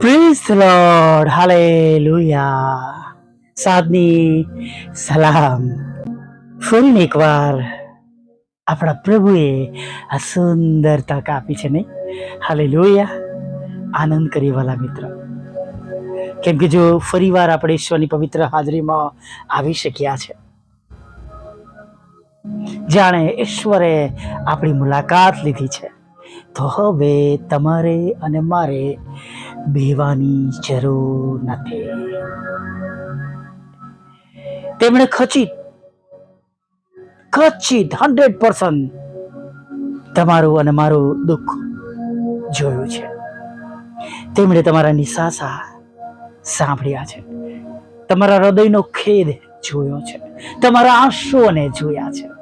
Prize lord hallelujah સાદની સલામ. ફરીને એકવાર આપણા પ્રભુએ આ સુંદર તક આપી છે નહીં હાલેલુયા આનંદ કરી વાલા મિત્ર. કેમ કે જો ફરીવાર આપણે ઈશ્વરની પવિત્ર હાજરીમાં આવી શક્યા છે. જાણે ઈશ્વરે આપણી મુલાકાત લીધી છે. તો હવે તમારે અને મારે બેવાની જરૂર નથી. તેમણે ખચિત ખચિત હંડ્રેડ પર્સન્ટ તમારું અને મારું દુઃખ જોયું છે. તેમણે તમારા નિશાસા સાંભળ્યા છે. તમારા હૃદયનો ખેદ જોયો છે. તમારા આંસુઓને જોયા છે.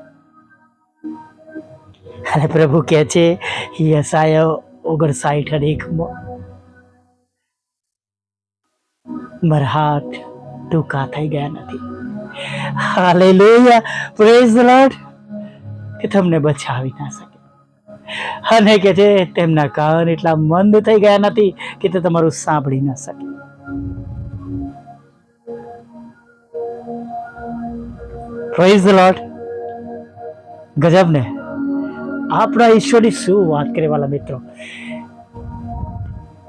અને પ્રભુ કહે છે યસાય ઓગણસાઠ અને એકમાં મારા હાથ ટૂંકા થઈ ગયા નથી. હાલેલુયા પ્રેઝ લોર્ડ કે તમને બચાવી ના શકે. અને કે છે, તેમના કાન એટલા મંદ થઈ ગયા નથી કે તે તમારું સાંભળી ન શકે. પ્રેઝ લોર્ડ ગજબ ને. આપણા ઈશ્વરની શું વાત કરે વાલા મિત્રો?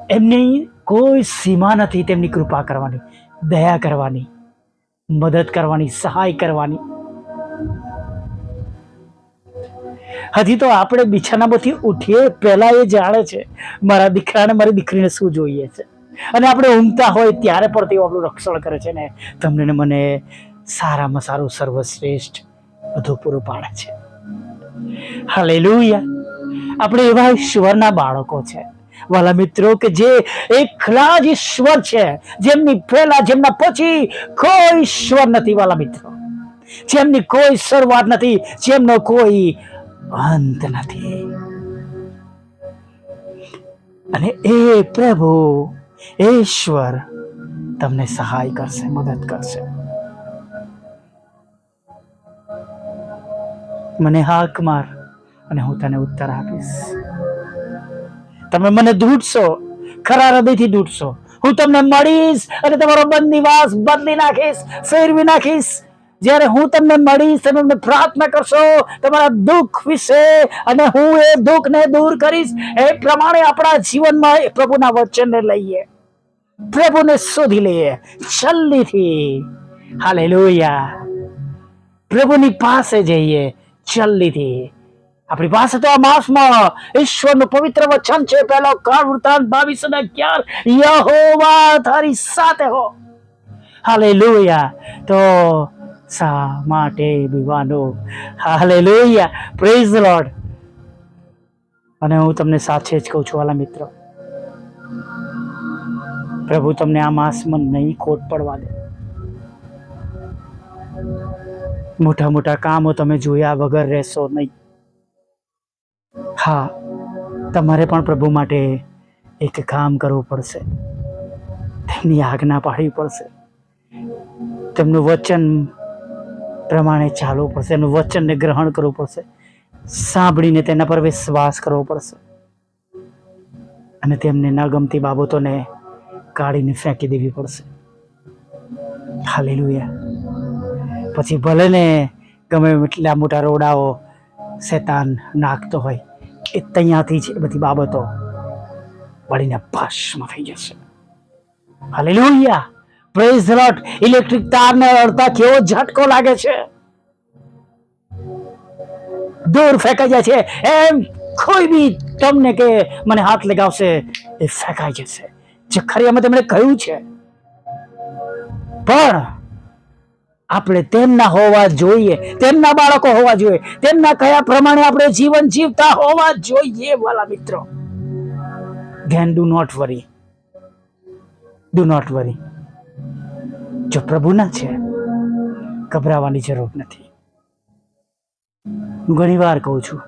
એમની કોઈ સીમા નથી તેમની કૃપા કરવાની, દયા કરવાની, મદદ કરવાની, સહાય કરવાની. હજી તો આપણે બિછાનામાંથી ઉઠીએ, પહેલાં એ જાણે છે, મારા દીકરાને મારી દીકરીને શું જોઈએ છે. અને આપણે ઊંઘતા હોય ત્યારે પણ તેઓ આપણું રક્ષણ કરે છે ને, તમને મને સારામાં સારું સર્વશ્રેષ્ઠ બધું પૂરું પાડે છે. હાલેલુયા. આપણે એવા ઈશ્વરના બાળકો છે. વાલા મિત્રો કે જે એકલા જ ઈશ્વર છે, જેમની પહેલા, જેમના પછી કોઈ ઈશ્વર નથી, વાલા મિત્રો. જેમની કોઈ શરૂઆત નથી, જેમનો કોઈ અંત નથી. અને એ પ્રભુ ઈશ્વર તમને સહાય કરશે, મદદ કરશે. મને હાક માર અને હું તને ઉત્તર આપીશ. તમે મને ઢૂંઢશો ખરા હૃદયથી ઢૂંઢશો હું તમને મળીશ અને તમારો બંધ નિવાસ બદલી નાખીશ, ફેરવી નાખીશ. જ્યારે હું તમને મળીશ, તમે મને પ્રાર્થના કરશો, તમારા દુઃખ વિશે અને હું એ દુઃખને દૂર કરીશ. એ પ્રમાણે આપણા જીવનમાં પ્રભુના વચનને લઈએ. પ્રભુને શોધી લઈએ. જલ્દીથી હાલે લોહિયા પ્રભુની પાસે જઈએ. જલ્દીથી. આપણી પાસે તો આ માસમાં ઈશ્વરનું પવિત્ર વચન છે. પહેલો કાળ વૃતાંત બાવીસ અને અગિયાર. યહોવા તારી સાથે હો. હાલેલુયા. તો શા માટે બીવાનો? લોહિયા પ્રેઝ લોર્ડ અને હું તમને સાચે જ કહું છું, વાલા મિત્રો. પ્રભુ તમને આ માસમાં નહીં ખોટ પડવા દે. મોટા મોટા કામો તમે જોયા વગર રહેશો નહીં. હા, તમારે પણ પ્રભુ માટે એક કામ કરવું પડશે. તેમની આજ્ઞા પાડવી પડશે. તેમનું વચન પ્રમાણે ચાલવું પડશે. એમનું વચનને ગ્રહણ કરવું પડશે. સાંભળીને તેના પર વિશ્વાસ કરવો પડશે. અને તેમને ન ગમતી બાબતોને કાઢીને ફેંકી દેવી પડશે. હાલેલુયા. પછી ભલે ને ગમે એટલા મોટા રોડાઓ શેતાન નાખતો હોય, એ ત્યાંથી જ એ બધી બાબતો વળીને ભસ્મ થઈ જશે. હાલેલુયા પ્રેઝ લોટ ઇલેક્ટ્રિક તારને અડતા કેવો ઝટકો લાગે છે. દૂર ફેંકાઈ જાય છે. એમ કોઈ બી તમને કે મને હાથ લગાવશે, એ ફેંકાઈ જશે. જે ખરી તમને કહ્યું છે. પણ આપણે તેમના હોવા જોઈએ, તેમના બાળકો હોવા જોઈએ, તેમના કયા પ્રમાણે આપણે જીવન જીવતા હોવા જોઈએ વાલા મિત્રો. Then do not worry do not worry જો પ્રભુના છે, ગભરાવાની જરૂર નથી. હું ઘણી વાર કહું છું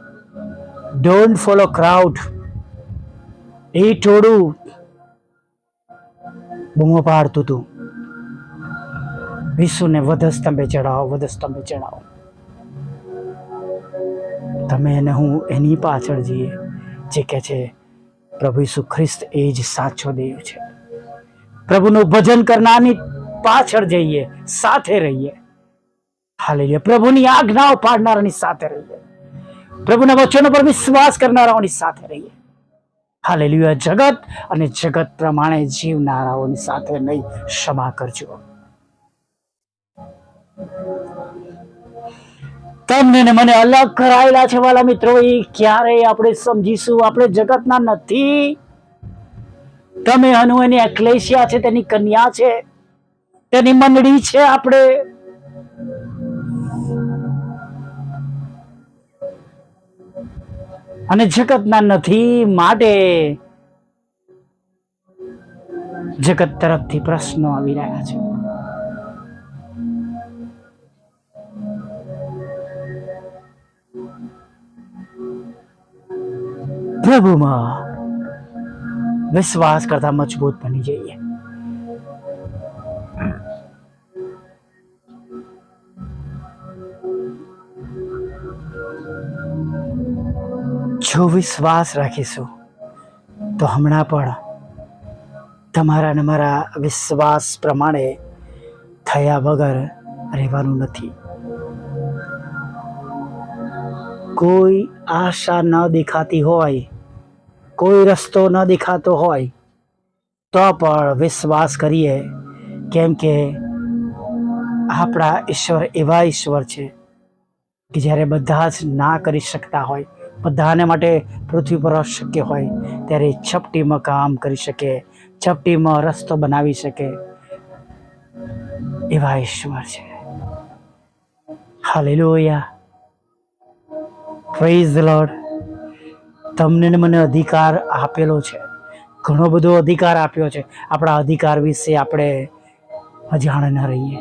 ડોન્ટ ફોલો ક્રાઉડ એ ટોળું બૂમો પાડતું હતું વિશુને વધસ્તંભે ચડાવો વધસ્તંભે ચડાવો તમે અને હું એની પાછળ જઈએ, જે કહે છે, પ્રભુ ઈસુ ખ્રિસ્ત એ જ સાચો દેવ છે. પ્રભુનું ભજન કરનારની પાછળ જઈએ, સાથે રહીએ. હાલે પ્રભુની આજ્ઞાઓ પાડનારાની સાથે રહીએ. પ્રભુના વચનો પર વિશ્વાસ કરનારાઓની સાથે રહીએ. હાલે જગત અને જગત પ્રમાણે જીવનારાઓની સાથે નહીં, ક્ષમા કરજો. તમને ને મને અલગ કરાયેલા છે વાલા મિત્રો, એ ક્યારે આપણે સમજીશું, આપણે જગતના નથી. તમે હનુ એની એક્લેશિયા છે, તેની કન્યા છે, તેની મંડળી છે આપણે. અને જગતના નથી માટે જગત તરફથી પ્રશ્નો આવી રહ્યા છે. પ્રભુમાં વિશ્વાસ કરતા મજબૂત બની જઈએ જો વિશ્વાસ રાખીશું તો હમણાં પણ તમારા ને મારા વિશ્વાસ પ્રમાણે થયા વગર રહેવાનું નથી કોઈ આશા ન દેખાતી હોય, કોઈ રસ્તો ન દેખાતો હોય, તો પણ વિશ્વાસ કરીએ કેમ કે આપણા ઈશ્વર એવા ઈશ્વર છે કે જ્યારે બધા જ ના કરી શકતા હોય, બધાને માટે પૃથ્વી પર અશક્ય હોય, ત્યારે છપટીમાં કામ કરી શકે, છપટીમાં રસ્તો બનાવી શકે એવા ઈશ્વર છે. હાલેલુયા. પ્રેઝ ધ લોર્ડ તમને મને અધિકાર આપેલો છે. ઘણો બધો અધિકાર આપ્યો છે. આપણા અધિકાર વિશે આપણે અજાણ ન રહીએ.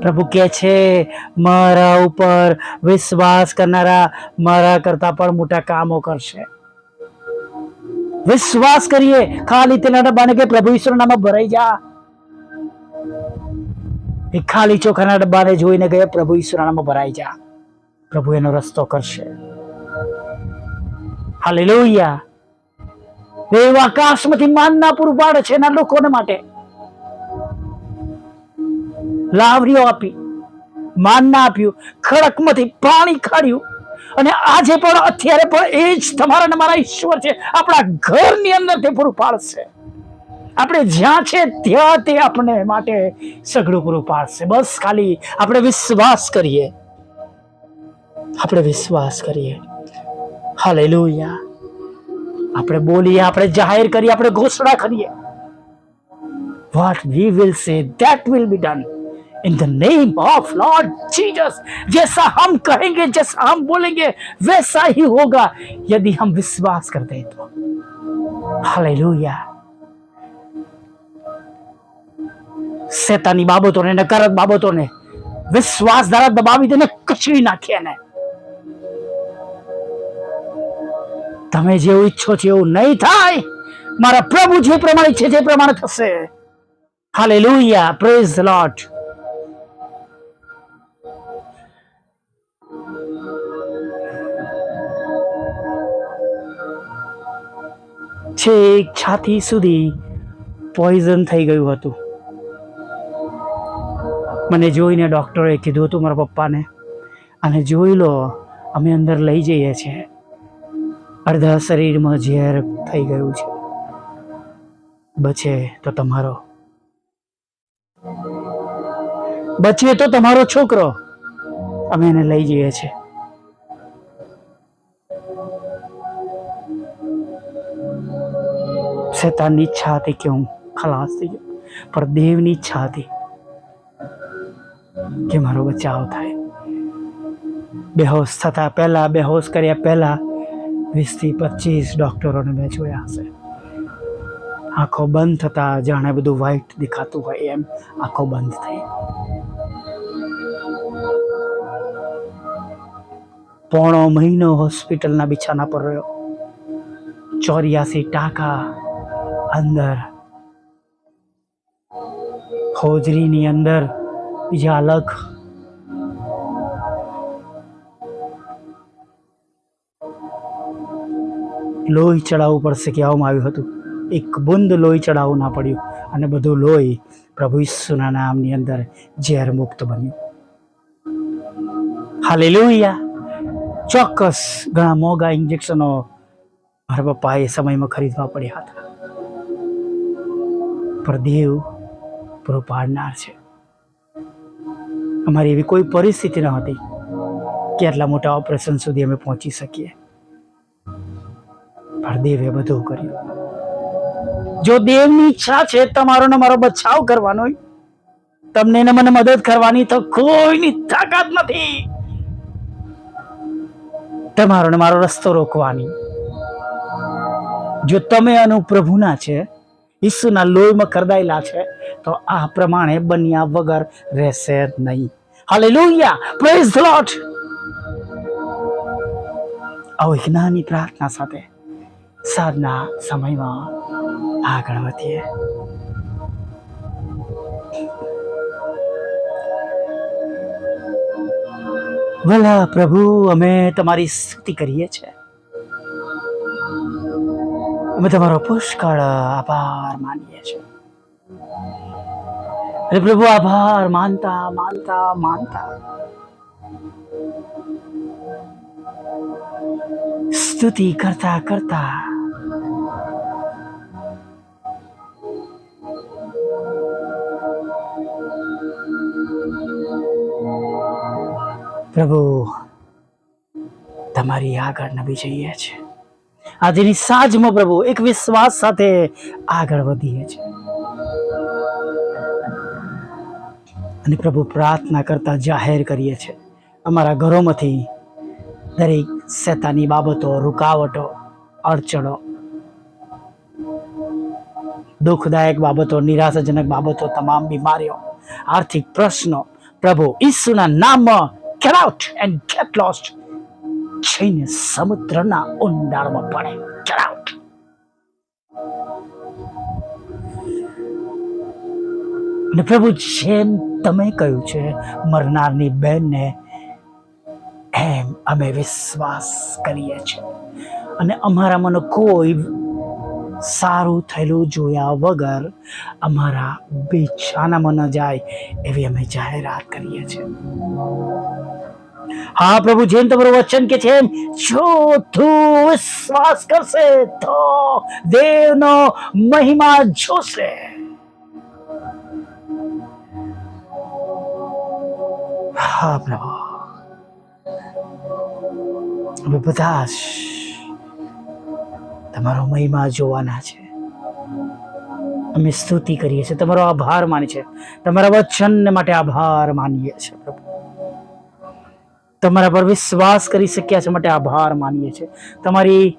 પ્રભુ કહે છે, મારા ઉપર વિશ્વાસ કરનારા મારા કરતા પણ મોટા કામો કરશે. વિશ્વાસ કરીએ. ખાલી તેના ડબ્બાને કે પ્રભુ ઈશ્વર નામાં ભરાઈ જા. એ ખાલી ચોખાના ડબ્બાને જોઈને ગયા પ્રભુ ઈશ્વર નામાં ભરાઈ જા. પ્રભુ એનો રસ્તો કરશે. હાલેલુયા. દેવ આકાશમાંથી માનના પૂરું પાડે છે એના લોકોને માટે. લાવરીઓ આપી, માનના આપ્યું, ખડકમાંથી પાણી કાઢ્યું અને આજે પણ, અત્યારે પણ એ જ તમારા મારા ઈશ્વર છે. આપણા ઘરની અંદર તે પૂરું પાડશે. આપણે જ્યાં છે ત્યાં તે આપણે માટે સઘળું પૂરું પાડશે. બસ ખાલી આપણે વિશ્વાસ કરીએ. આપણે વિશ્વાસ કરીએ હાલેલુયા આપણે બોલીએ આપણે જાહેર કરીએ આપણે ઘોષણા કરીએ what we will say that will be done in the name of lord jesus जैसा हम कहेंगे जैसा हम बोलेंगे वैसा ही होगा यदि हम विश्वास करते हैं तो हालेलुया શેતાની બાબતોને નકારાત્મક બાબતોને વિશ્વાસ દ્વારા દબાવી દઈને કચડી નાખીએ ને તમે જેવું ઈચ્છો છો એવું નહીં થાય. મારા પ્રભુ જે પ્રમાણે છે જે પ્રમાણે થશે. હાલેલુયા પ્રેઝ લોટ છેક છાતી સુધી પોઈઝન થઈ ગયું હતું. મને જોઈને ડૉક્ટરે કીધું હતું મારા પપ્પાને અને જોઈ લો, અમે અંદર લઈ જઈએ છીએ. અડધા શરીરમાં ઝેર થઈ ગયું છે. બચે તો તમારો. બચે તો તમારો છોકરો. અમે એને લઈ જઈએ છીએ શેતાનની ઈચ્છા હતી કે હું ખલાસ થઈ ગયો પણ દેવની ઈચ્છા હતી કે મારો બચાવ થાય. બેહોશ થતા પહેલા, બેહોશ કર્યા પહેલા વીસથી પચીસ ડોક્ટરોને મેં જોયા હશે આંખો બંધ થતા જાણે બધું વ્હાઈટ દેખાતું હોય એમ આંખો બંધ થઈ પોણો મહિનો હોસ્પિટલના બિછાના પર રહ્યો ચોર્યાસી ટાંકા અંદર હોજરીની અંદર બીજા અલગ લોહી ચડાવવું પડશે કહેવામાં આવ્યું હતું. એક બુંદ લોહી ચડાવવું ના પડ્યું અને બધું લોહી પ્રભુ ઈસુના નામની અંદર ઝેર મુક્ત બન્યું. હાલે લોહિયા ચોક્કસ ઘણા મોંઘા ઇન્જેક્શનો મારા પપ્પાએ એ સમયમાં ખરીદવા પડ્યા હતા. પણ દેવ પૂરો પાડનાર છે. અમારી એવી કોઈ પરિસ્થિતિ ન હતી. કે આટલા મોટા ઓપરેશન સુધી અમે પહોંચી શકીએ. દેવે બધું કર્યું. જો દેવની ઈચ્છા છે તમારો ને મારો બચાવ કરવાનો તમને ને મને મદદ કરવાની તો કોઈની તાકાત નથી. તમારો ને મારો રસ્તો રોકવાની. જો તમે અનુ પ્રભુના છે, ઈસુના લોહીમાં કરદાયેલા છે, તો આ પ્રમાણે બન્યા વગર રહેશે નહીં. હાલેલુયા પ્રેઝ ધ લોર્ડ આવો એક પ્રાર્થના સાથે સાંજના સમયમાં આગળ વધીએ ભલા પ્રભુ, અમે તમારી સ્તુતિ કરીએ છીએ અમે તમારો પુષ્કળ આભાર માનીએ છીએ અરે પ્રભુ, આભાર માનતા માનતા માનતા. સ્તુતિ કરતા કરતા પ્રભુ, તમારી આગળ નવી જઈએ છે. આજની સાંજમાં પ્રભુ, એક વિશ્વાસ સાથે આગળ વધીએ છે. અને પ્રભુ, પ્રાર્થના કરતા જાહેર કરીએ છે. અમારા ઘરોમાંથી દરેક શેતાની બાબતો, રૂકાવટો, અડચણો, દુઃખદાયક બાબતો, નિરાશાજનક બાબતો, તમામ બીમારીઓ, આર્થિક પ્રશ્નો, પ્રભુ, ઈસુના નામમાં get out and get lost. જઈને સમુદ્રના ઊંડાણમાં પડે. Get out. ને પ્રભુ, જેમ તમે કહ્યું છે, મરનારની બેનને એમ અમે વિશ્વાસ કરીએ છીએ. અને અમારા મને કોઈ સારું થયેલું જોયા વગર અમારા બીજાના ન જાય એવી અમે જાહેરાત કરીએ છીએ. હા, પ્રભુ, જેમ તમારું વચન કે છે જો તું વિશ્વાસ કરશે તો દેવનો મહિમા જોશે. હા, પ્રભુ. અમે બધા તમારો મહિમા જોવાના છે. અમે સ્તુતિ કરીએ છીએ. તમારો આભાર માની છે તમારા વચન માટે આભાર માનીએ છીએ. તમારા પર વિશ્વાસ કરી શક્યા છે માટે આભાર માનીએ છીએ. તમારી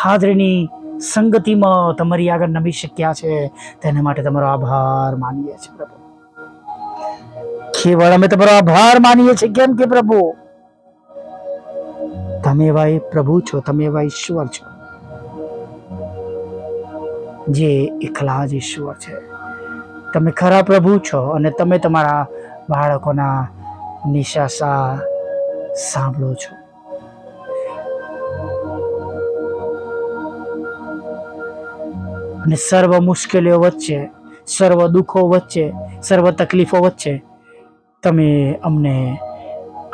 હાજરીની સંગતિમાં તમારી આગળ નમી શક્યા છે, તેના માટે તમારો આભાર માનીએ છીએ પ્રભુ. કેવળ અમે તમારો આભાર માનીએ છીએ. કેમ કે પ્રભુ? તમે એવા પ્રભુ છો, તમે એવા ઈશ્વર છો, જે એકલા જ ઈશ્વર છે. તમે ખરા પ્રભુ છો અને તમે તમારા બાળકોના નિશાસા સાંભળો છો. અને સર્વ મુશ્કેલીઓ વચ્ચે, સર્વ દુઃખો વચ્ચે, સર્વ તકલીફો વચ્ચે તમે અમને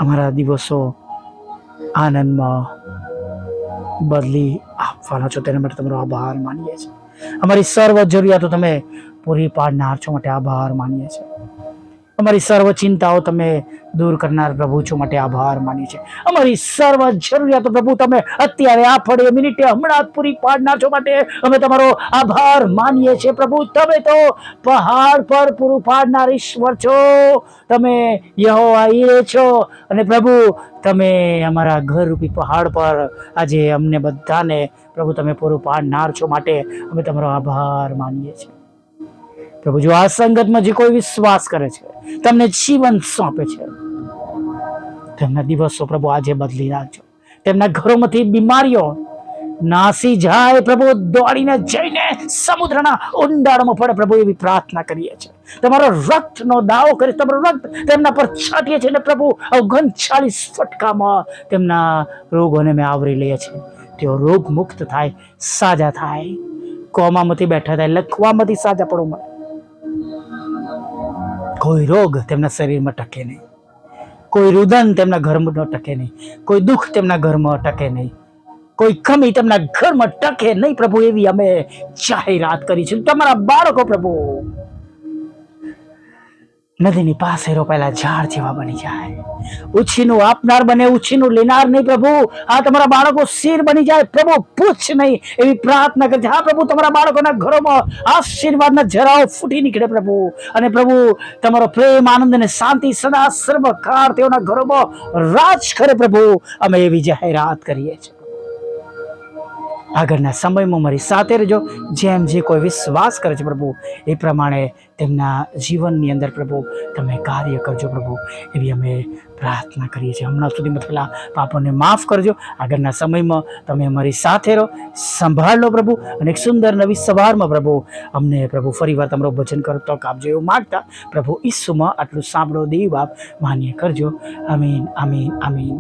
અમારા દિવસો આનંદમાં બદલી આપવાના છો. તેના માટે તમારો આભાર માનીએ છીએ. અમારી સર્વ જરૂરિયાતો તમે પૂરી પાડનાર છો. માટે આભાર માનીએ છીએ. અમારી સર્વ ચિંતાઓ તમે દૂર કરનાર પ્રભુ છો, માટે આભાર માનીએ છીએ અમારી સર્વ જરૂરિયાતો પ્રભુ, તમે અત્યારે આ ફળે મિનિટે હમણાં પૂરી પાડનાર છો, માટે અમે તમારો આભાર માનીએ છીએ પ્રભુ. તમે તો પહાડ પર પૂરું પાડનાર ઈશ્વર છો. તમે યહો ઈરે છો. અને પ્રભુ, તમે અમારા ઘર રૂપી પહાડ પર આજે અમને બધાને પ્રભુ, તમે પૂરું પાડનાર છો, માટે અમે તમારો આભાર માનીએ છીએ. પ્રભુ, જો આ સંગતમાં જે કોઈ વિશ્વાસ કરે છે, તમને જીવન સોંપે છે તેમના દિવસો પ્રભુ આજે બદલી નાખજો. તેમના ઘરોમાંથી બીમારીઓ નાસી જાય. પ્રભુ દોડીને જઈને સમુદ્રના ઊંડાણમાં પડે પ્રભુ એવી પ્રાર્થના કરીએ છીએ. તમારો રક્તનો દાવો કરી તમારો રક્ત તેમના પર છાંટીએ છીએ અને પ્રભુ ઓગણચાલીસ ફટકામાં તેમના રોગોને મેં આવરી લઈએ છીએ. તેઓ રોગ મુક્ત થાય, સાજા થાય. કોમામાંથી બેઠા થાય, લખવામાંથી સાજા પડો મળે કોઈ રોગ તેમના શરીરમાં ટકે નહીં. કોઈ રુદન તેમના ઘરમાં ટકે નહીં. કોઈ દુઃખ તેમના ઘરમાં ટકે નહીં. કોઈ કમી તેમના ઘરમાં ટકે નહીં પ્રભુ એવી અમે જાહેરાત કરી છે. તમારા બાળકો પ્રભુ નદીની પાસે રોપાયેલા ઝાડ જેવા બની જાય. ઉછીનું આપનાર બને, ઉછીનું લેનાર નહીં પ્રભુ. આ તમારા બાળકો શિર બની જાય. પ્રભુ, પૂછ નહીં. એવી પ્રાર્થના કરજે, હા પ્રભુ, તમારા બાળકોના ઘરોમાં આશીર્વાદના જરાઓ ફૂટી નીકળે પ્રભુ. અને પ્રભુ, તમારો પ્રેમ, આનંદ અને શાંતિ સદા સર્વકાળ તેઓના ઘરોમાં રાજ કરે પ્રભુ. અમે એવી જાહેરાત કરીએ છીએ. આગળના સમયમાં મારી સાથે રહેજો. જેમ જે કોઈ વિશ્વાસ કરે છે પ્રભુ, એ પ્રમાણે તેમના જીવનની અંદર પ્રભુ, તમે કાર્ય કરજો પ્રભુ. એવી અમે પ્રાર્થના કરીએ છીએ. હમણાં સુધીમાં થયેલા પાપોને માફ કરજો. આગળના સમયમાં તમે અમારી સાથે રહો. સંભાળ પ્રભુ. અને એક સુંદર નવી સવારમાં પ્રભુ, અમને પ્રભુ ફરીવાર તમારો ભજન કરો, તક આપજો એવું માગતા પ્રભુ ઈસુમાં આટલું સાંભળો, દેવ બાપ માન્ય કરજો. આમીન આમીન આમીન.